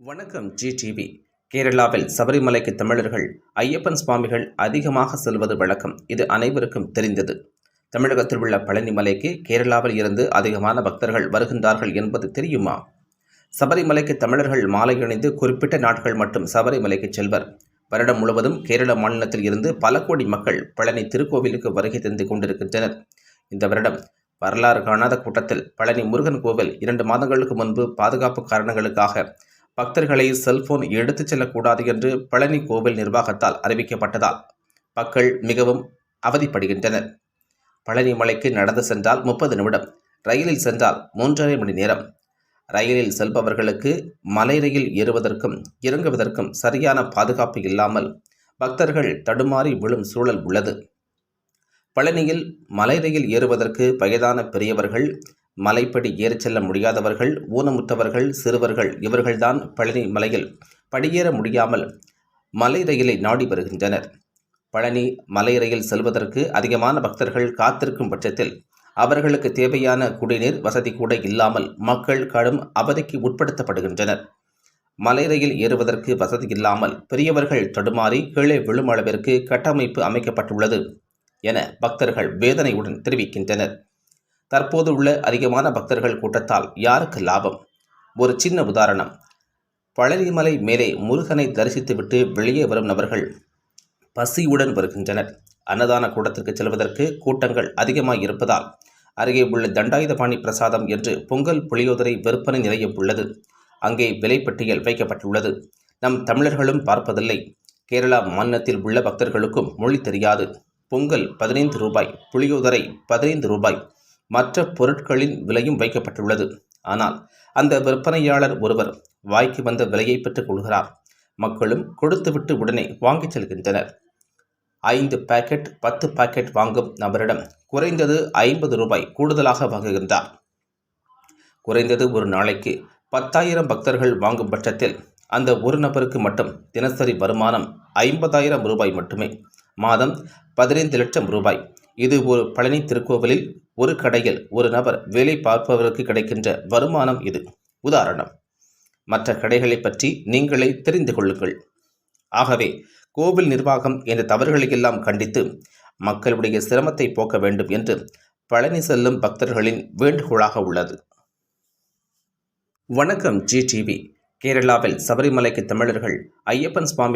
வணக்கம் ஜிடிவி கேரளாவில் சபரிமலைக்கு தமிழர்கள் ஐயப்பன் சுவாமிகள் அதிகமாக செல்வது வழக்கம். இது அனைவருக்கும் தெரிந்தது. தமிழகத்தில் உள்ள பழனிமலைக்கு கேரளாவில் இருந்து அதிகமான பக்தர்கள் வருகின்றார்கள் என்பது தெரியுமா? சபரிமலைக்கு தமிழர்கள் மாலை அணிந்து குறிப்பிட்ட நாட்கள் மட்டும் சபரிமலைக்கு செல்வர். வருடம் முழுவதும் கேரள மாநிலத்தில் இருந்து பல கோடி மக்கள் பழனி திருக்கோவிலுக்கு வருகை தந்து கொண்டிருக்கின்றனர். இந்த வருடம் வரலாறு காணாத கூட்டத்தில் பழனி முருகன் கோவில் இரண்டு மாதங்களுக்கு முன்பு பாதுகாப்பு காரணங்களுக்காக பக்தர்களை செல்போன் எடுத்துச் செல்லக்கூடாது என்று பழனி கோவில் நிர்வாகத்தால் அறிவிக்கப்பட்டதால் மக்கள் மிகவும் அவதிப்படுகின்றனர். பழனி மலைக்கு நடந்து சென்றால் முப்பது நிமிடம் ரயிலில் சென்றால் மூன்றரை மணி நேரம். ரயிலில் செல்பவர்களுக்கு மலை ரயில் ஏறுவதற்கும் இறங்குவதற்கும் சரியான பாதுகாப்பு இல்லாமல் பக்தர்கள் தடுமாறி விழும் சூழல் உள்ளது. பழனியில் மலை ரயில் ஏறுவதற்கு வயதான பெரியவர்கள் மலைப்படி ஏறிச் செல்ல முடியாதவர்கள் ஊனமுற்றவர்கள் சிறுவர்கள் இவர்கள்தான் பழனி மலையில் படியேற முடியாமல் மலை ரயிலை நாடி வருகின்றனர். பழனி மலை ரயில் செல்வதற்கு அதிகமான பக்தர்கள் காத்திருக்கும் பட்சத்தில் அவர்களுக்கு தேவையான குடிநீர் வசதி கூட இல்லாமல் மக்கள் கடும் அவதிக்கு உட்படுத்தப்படுகின்றனர். மலை ரயில் ஏறுவதற்கு வசதி இல்லாமல் பெரியவர்கள் தடுமாறி கீழே விழும் அளவிற்கு கட்டமைப்பு அமைக்கப்பட்டுள்ளது என பக்தர்கள் வேதனையுடன் தெரிவிக்கின்றனர். தற்போது உள்ள அதிகமான பக்தர்கள் கூட்டத்தால் யாருக்கு லாபம்? ஒரு சின்ன உதாரணம். பழனிமலை மேலே முருகனை தரிசித்துவிட்டு வெளியே வரும் நபர்கள் பசியுடன் வருகின்றனர். அன்னதான கூடத்திற்கு செல்வதற்கு கூட்டங்கள் அதிகமாக இருப்பதால் அருகே உள்ள தண்டாயுதபாணி பிரசாதம் என்று பொங்கல் புளியோதரை விற்பனை நிலையம் உள்ளது. அங்கே விலைப்பட்டியல் வைக்கப்பட்டுள்ளது. நம் தமிழர்களும் பார்ப்பதில்லை. கேரளா மாநிலத்தில் உள்ள பக்தர்களுக்கும் மொழி தெரியாது. பொங்கல் பதினைந்து ரூபாய் புளியோதரை பதினைந்து ரூபாய் மற்ற பொருட்களின் விலையும் வைக்கப்பட்டுள்ளது. ஆனால் அந்த விற்பனையாளர் ஒருவர் வாய்க்கு வந்த விலையை பெற்றுக் கொள்கிறார். மக்களும் கொடுத்துவிட்டு உடனே வாங்கிச் செல்கின்றனர். ஐந்து பாக்கெட் பத்து பாக்கெட் வாங்கும் நபரிடம் குறைந்தது ஐம்பது ரூபாய் கூடுதலாக வாங்குகின்றார். குறைந்தது ஒரு நாளைக்கு பத்தாயிரம் பக்தர்கள் வாங்கும் பட்சத்தில் அந்த ஒரு நபருக்கு மட்டும் தினசரி வருமானம் ஐம்பதாயிரம் ரூபாய் மட்டுமே. மாதம் பதினைந்து லட்சம் ரூபாய். இது ஒரு பழனி திருக்கோவிலில் ஒரு கடையில் ஒரு நபர் வேலை பார்ப்பவருக்கு கிடைக்கின்ற வருமானம் இது. உதாரணம் மற்ற கடைகளை பற்றி நீங்களே தெரிந்து கொள்ளுங்கள். ஆகவே கோவில் நிர்வாகம் இந்த தவறுகளையெல்லாம் கண்டித்து மக்களுடைய சிரமத்தை போக்க வேண்டும் என்று பழனி செல்லும் பக்தர்களின் வேண்டுகோளாக உள்ளது. வணக்கம் ஜி டிவி கேரளாவில் சபரிமலைக்கு தமிழர்கள் ஐயப்பன் சுவாமி